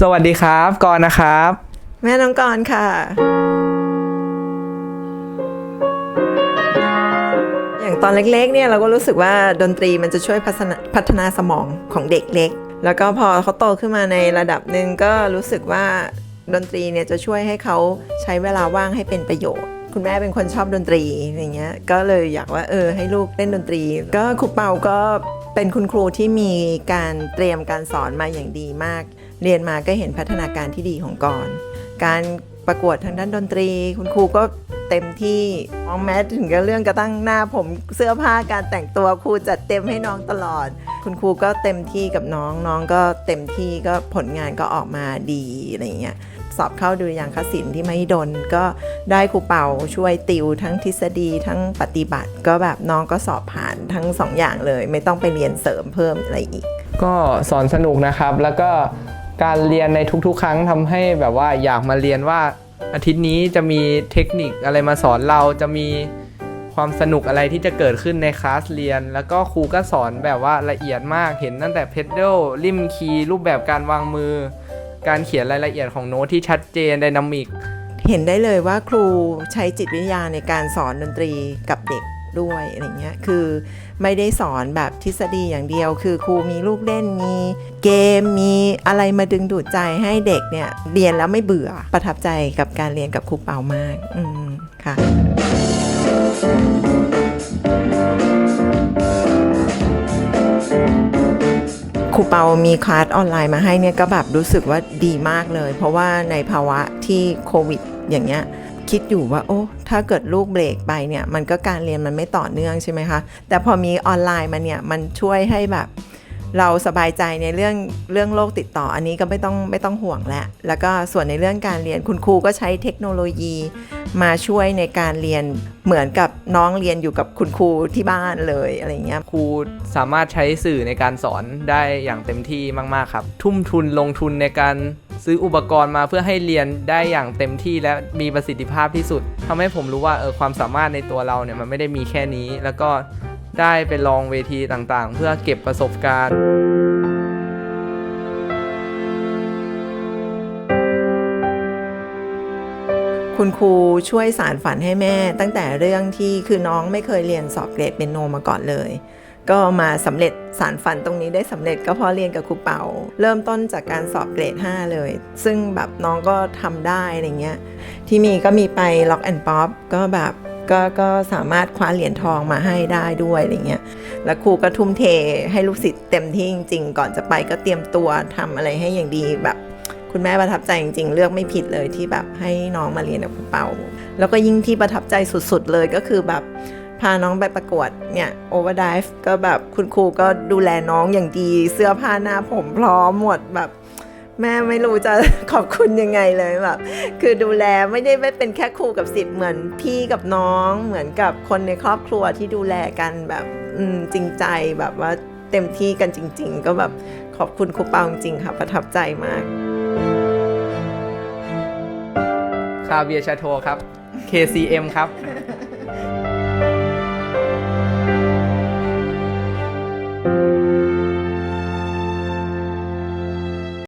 สวัสดีครับกรณ์นะครับ แม่น้องกรณ์ค่ะ อย่างตอนเล็กๆเนี่ยเราก็รู้สึกว่าดนตรีมันจะช่วยพัฒนาพัฒนาสมองของเด็กเล็ก แล้วก็พอเขาโตขึ้นมาในระดับหนึ่งก็รู้สึกว่าดนตรีเนี่ยจะช่วยให้เขาใช้เวลาว่างให้เป็นประโยชน์ คุณแม่เป็นคนชอบดนตรีอย่างเงี้ยก็เลยอยากว่าเออให้ลูกเล่นดนตรี ก็ครูเปาก็ เป็นคุณครูที่มีการเตรียมการสอนมาอย่างดีมาก เรียนมาก็เห็นพัฒนาการที่ดีของกอน การ ประกวดทางด้านดนตรี คุณครูก็เต็มที่น้องแม้ถึงกับเรื่องกระตั้งหน้าผมเสื้อผ้าการแต่งตัวครูจัดเต็มให้น้องตลอด คุณครูก็เต็มที่กับน้องน้องก็เต็มที่ก็ผลงานก็ออกมาดีอะไรเงี้ยสอบเข้าดุริยางคศิลป์ที่ไมหิดลก็ได้ครูเป่าช่วยติวทั้งทฤษฎีทั้งปฏิบัติ ก็แบบน้องก็สอบผ่านทั้งสองอย่างเลย ไม่ต้องไปเรียนเสริมเพิ่มอะไรอีก ก็สอนสนุกนะครับแล้วก็ การเรียนในทุกๆ ครั้งทำให้แบบว่าอยากมาเรียนว่าอาทิตย์นี้จะมีเทคนิคอะไรมาสอนเราจะมีความสนุกอะไรที่จะเกิดขึ้นในคลาสเรียน แล้วก็ครูก็สอนแบบว่าละเอียดมากเห็นตั้งแต่เพดเดิลริมคีย์รูปแบบการวางมือ การเขียนรายละเอียดของโน้ตที่ชัดเจนไดนามิกเห็นได้เลยว่าครูใช้จิตวิทยาในการสอนดนตรีกับเด็ก ด้วยอะไรเงี้ยคือไม่ได้สอนแบบทฤษฎีอย่างเดียว คือครูมีลูกเล่นมีเกมมีอะไรมาดึงดูดใจให้เด็กเนี่ยเรียนแล้วไม่เบื่อประทับใจกับการเรียนกับครูเปามากอืมค่ะครูเปามีคลาสออนไลน์มาให้เนี่ยก็แบบรู้สึกว่าดีมากเลย เพราะว่าในภาวะที่โควิดอย่างเงี้ย คิดอยู่ว่าโอ้ถ้าเกิดลูกเบรกไปเนี่ยมันก็การเรียนมันไม่ต่อเนื่องใช่ไหมคะแต่พอมีออนไลน์มาเนี่ยมันช่วยให้แบบเราสบายใจในเรื่องเรื่องโรคติดต่ออันนี้ก็ไม่ต้องไม่ต้องห่วงแล้วแล้วก็ส่วนในเรื่องการเรียนคุณครูก็ใช้เทคโนโลยีมาช่วยในการเรียนเหมือนกับน้องเรียนอยู่กับคุณครูที่บ้านเลยอะไรเงี้ยครูสามารถใช้สื่อในการสอนได้อย่างเต็มที่มาก ๆ ครับ ทุ่มทุนลงทุนในการ ซื้ออุปกรณ์มาเพื่อให้เรียนได้อย่างเต็มที่และมีประสิทธิภาพที่สุดทำให้ผมรู้ว่าเออความสามารถในตัวเราเนี่ยมันไม่ได้มีแค่นี้ แล้วก็ได้ไปลองเวทีต่างๆ เพื่อเก็บประสบการณ์คุณครูช่วยสารฝันให้แม่ ตั้งแต่เรื่องที่คือน้องไม่เคยเรียนสอบเกรดเป็นโนมาก่อนเลย ก็มาสำเร็จสารฝันตรงนี้ได้สำเร็จก็เพราะเรียนกับครูเปาเริ่มต้นจากการสอบเกรด 5 เลย ซึ่งแบบน้องก็ทำได้อะไรเงี้ยที่มีก็มีไปล็อกแอนด์ป๊อปก็แบบก็ก็สามารถคว้าเหรียญทองมาให้ได้ด้วยอะไรเงี้ย แล้วครูก็ทุ่มเทให้ลูกศิษย์เต็มที่จริง ๆ ก่อนจะไปก็เตรียมตัวทำอะไรให้อย่างดีแบบคุณแม่ประทับใจจริง ๆ เลือกไม่ผิดเลยที่แบบให้น้องมาเรียนกับคุณเปา แล้วก็ยิ่งที่ประทับใจสุด ๆ เลยก็คือแบบ พาน้องไปประกวดเนี่ยโอเวอร์ไดฟ์ก็แบบคุณครูก็ดูแลน้องอย่างดีเสื้อผ้าหน้าผมพร้อมหมดแบบ แม่ไม่รู้จะขอบคุณยังไงเลยแบบคือดูแลไม่ได้ไม่เป็นแค่ครูกับศิษย์เหมือนพี่กับน้องเหมือนกับคนในครอบครัวที่ดูแลกันแบบจริงใจแบบว่าเต็มที่กันจริง ๆ ก็แบบขอบคุณครูเปาจริงค่ะประทับใจมากคาเวียชาโทครับ KCM ครับ